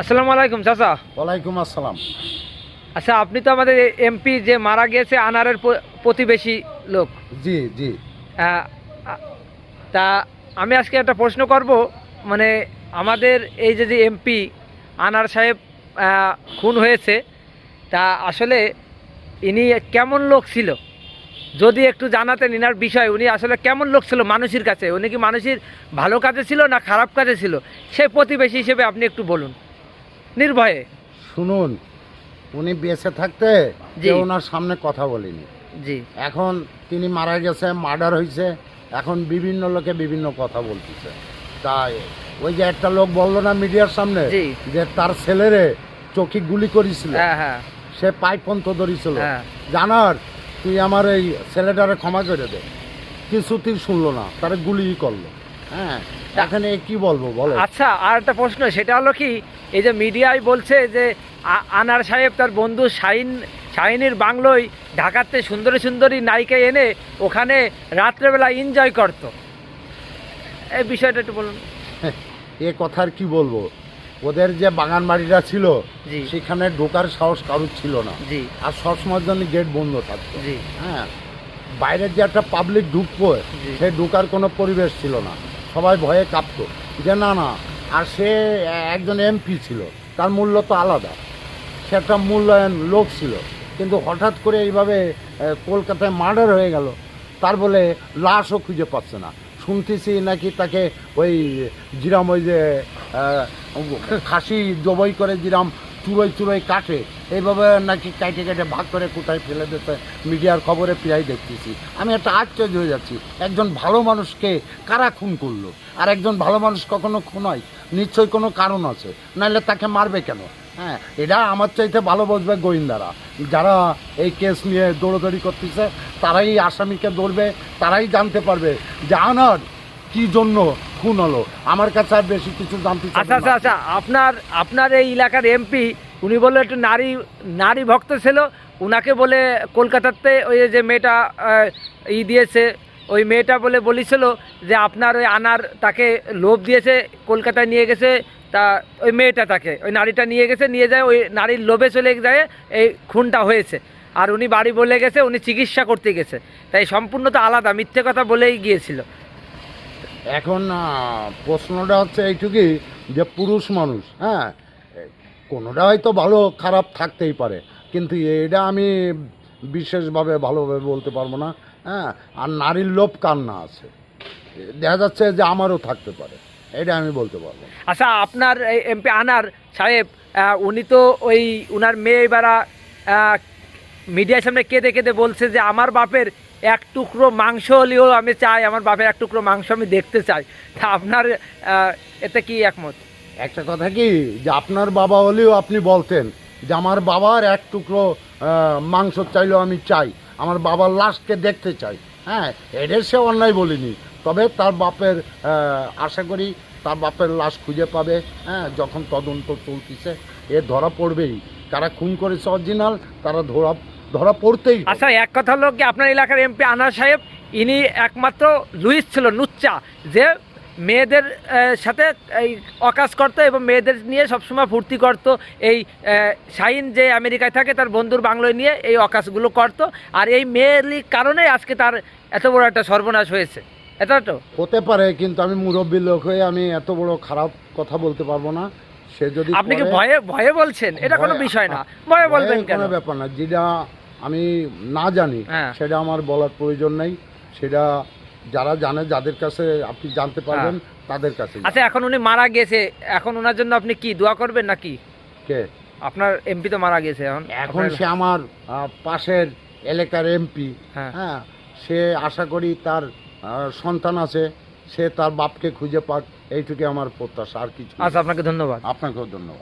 আসসালামু আলাইকুম চাচা। ওয়ালাইকুম আসসালাম। আচ্ছা আপনি তো আমাদের এমপি যে মারা গিয়েছে আনারের প্রতিবেশী লোক। জি জি। তা আমি আজকে একটা প্রশ্ন করব মানে আমাদের এই যে যে এমপি আনার সাহেব খুন হয়েছে তা আসলে ইনি কেমন লোক ছিল? যদি একটু জানাতেন ইনার বিষয় উনি আসলে কেমন লোক ছিল মানুষের কাছে? উনি কি মানুষের ভালো কাজে ছিল না খারাপ কাজে ছিল? সেই প্রতিবেশী হিসেবে আপনি একটু বলুন। নির্ভয়ে। শুনুন উনি বেঁচে থাকতে যে ওনার সামনে কথা বলিনি। জি। এখন তিনি মারা গেছে মার্ডার হয়েছে এখন বিভিন্ন লোকে বিভিন্ন কথা বলতেছে। তাই ওই যে একটা লোক বলল না মিডিয়ার সামনে যে তার ছেলেরে চোখে গুলি করেছিল। হ্যাঁ হ্যাঁ। সে পাইপ পন্ত ধরেছিল। হ্যাঁ। জানার তুই আমার এই ছেলেটারে ক্ষমা করে দে। কিছুতেই শুনলো না তারে গুলি করল। হ্যাঁ। এখানে কি বলব বলো। আচ্ছা আর একটা প্রশ্ন সেটা হলো কি এই যে মিডিয়ায় বলছে যে আনার সাহেব তার বন্ধু শাহিন শাহিনীর বাংলোয় ঢাকাতে সুন্দরী সুন্দরী নায়িকা এনে ওখানে রাত্রেবেলা এনজয় করতো। এই বিষয়টা একটু বলুন। এ কথার কি বলব? ওদের যে বাগান বাড়িটা ছিল। সেখানে ঢোকার সাহস কারুর ছিল না। জি। আর সবসময়ের জন্য গেট বন্ধ থাকতো। জি। হ্যাঁ। বাইরের যে একটা পাবলিক ঢুকবো সে ঢুকার কোনো পরিবেশ ছিল না। সবাই ভয়ে কাঁপতো। যে না না, আর সে একজন এমপি ছিল, তার মূল্য তো আলাদা। সে একটা মূল্যায়ন লোক ছিল। কিন্তু হঠাৎ করে এইভাবে কলকাতায় মার্ডার হয়ে গেল, তার বলে লাশও খুঁজে পাচ্ছে না। শুনতেছি নাকি তাকে ওই, জিরাম ওই যে খাসি জবই করে জিরাম চুড়োই চুড়োই কাটে। এইভাবে নাকি কাটে কেটে ভাগ করে কোথায় ফেলে দিতে মিডিয়ার খবরে প্রায় দেখতেছি। আমি একটা আশ্চর্য হয়ে যাচ্ছি। একজন ভালো মানুষকে কারা খুন করল? আর একজন ভালো মানুষ কখনো খুন হয়? নিশ্চয়ই কোনো কারণ আছে। নাহলে তাকে মারবে কেন? হ্যাঁ এটা আমার চাইতে ভালো বুঝবে গোয়েন্দারা। যারা এই কেস নিয়ে দৌড়দৌড়ি করতেছে, তারাই আসামিকে ধরবে, তারাই জানতে পারবে যে আনার কি জন্য খুন হলো? আমার কাছে আর বেশি কিছু জানতে আচ্ছা আচ্ছা আচ্ছা আপনার আপনার এই এলাকার এমপি উনি বলল একটু নারী নারী ভক্ত ছিল উনাকে বলে কলকাতাতে ওই যে মেয়েটা ই দিয়েছে ওই মেয়েটা বলে বলেছিল যে আপনার ওই আনার তাকে লোভ দিয়েছে কলকাতায় নিয়ে গেছে তা ওই মেয়েটা তাকে ওই নারীটা নিয়ে গেছে নিয়ে যায় ওই নারীর লোভে চলে যায় এই খুনটা হয়েছে। আর উনি বাড়ি বলে গেছে উনি চিকিৎসা করতে গেছে। তাই সম্পূর্ণ তো আলাদা মিথ্যে কথা বলেই গিয়েছিল। এখন প্রশ্নটা হচ্ছে এইটুকুই যে পুরুষ মানুষ হ্যাঁ কোনোটা হয়তো ভালো, খারাপ থাকতেই পারে, কিন্তু এটা আমি বিশেষভাবে ভালোভাবে বলতে পারব না হ্যাঁ আর নারীর লোভ কার না আছে? দেখা যাচ্ছে যে আমারও থাকতে পারে, এটা আমি বলতে পারব আচ্ছা আপনার এমপি আনার সাহেব উনি তো ওই, উনার মেয়ে এবারা মিডিয়ার সামনে কেঁদে কেঁদে বলছে যে, আমার বাপের এক টুকরো মাংস হলেও আমি চাই, আমার বাপের এক টুকরো মাংস আমি দেখতে চাই। তা আপনার এতে কি একমত? একটা কথা কি, যে আপনার বাবা হলেও আপনি বলতেন যে, আমার বাবার এক টুকরো মাংস চাইলেও আমি চাই, আমার বাবার লাশকে দেখতে চাই। হ্যাঁ এদের সে অন্যায় বলিনি। তবে তার বাপের আশা করি তার বাপের লাশ খুঁজে পাবে হ্যাঁ যখন তদন্ত চলতেছে। এ ধরা পড়বেই। কারা খুন করেছে অরিজিনাল তারা ধরা ধরা পড়তেই। আচ্ছা এক কথা হলো কি আপনার এলাকার এমপি আনার সাহেব ইনি একমাত্র লুইস ছিল নুচ্চা যে মেয়েদের সাথে এই অকাজ করতো এবং মেয়েদের নিয়ে সবসময় ফুর্তি করতো। এই শাহিন যে আমেরিকায় থাকে তার বন্ধুর বাংলোয় নিয়ে এই অকাশগুলো করতো। আর এই মেয়েরই কারণে আজকে তার এত বড় একটা সর্বনাশ হয়েছে। এটা তো? হতে পারে কিন্তু আমি মুরব্বী লোক হয়ে আমি এত বড় খারাপ কথা বলতে পারব না। সে যদি আপনি কি ভয়ে ভয়ে বলছেন? এটা কোনো বিষয় না। ভয়ে বলবেন কেন কোনো? ব্যাপার না। যেটা আমি না জানি হ্যাঁ। সেটা আমার বলার প্রয়োজন নেই। সেটা যারা জানে যাদের কাছে আপনি জানতে পারবেন তাদের কাছে আচ্ছা এখন উনি মারা গেছে। এখন ওনার জন্য আপনি কি দোয়া করবেন নাকি? কে? আপনার এমপি তো মারা গেছে এখন। এখন সে আমার পাশের এলাকার এমপি। হ্যাঁ। হ্যাঁ সে আশা করি তার সন্তান আছে। সে তার বাপকে খুঁজে পাক। এইটুকু আমার প্রত্যাশা আর কিছু আচ্ছা আপনাকে ধন্যবাদ। আপনাকেও ধন্যবাদ।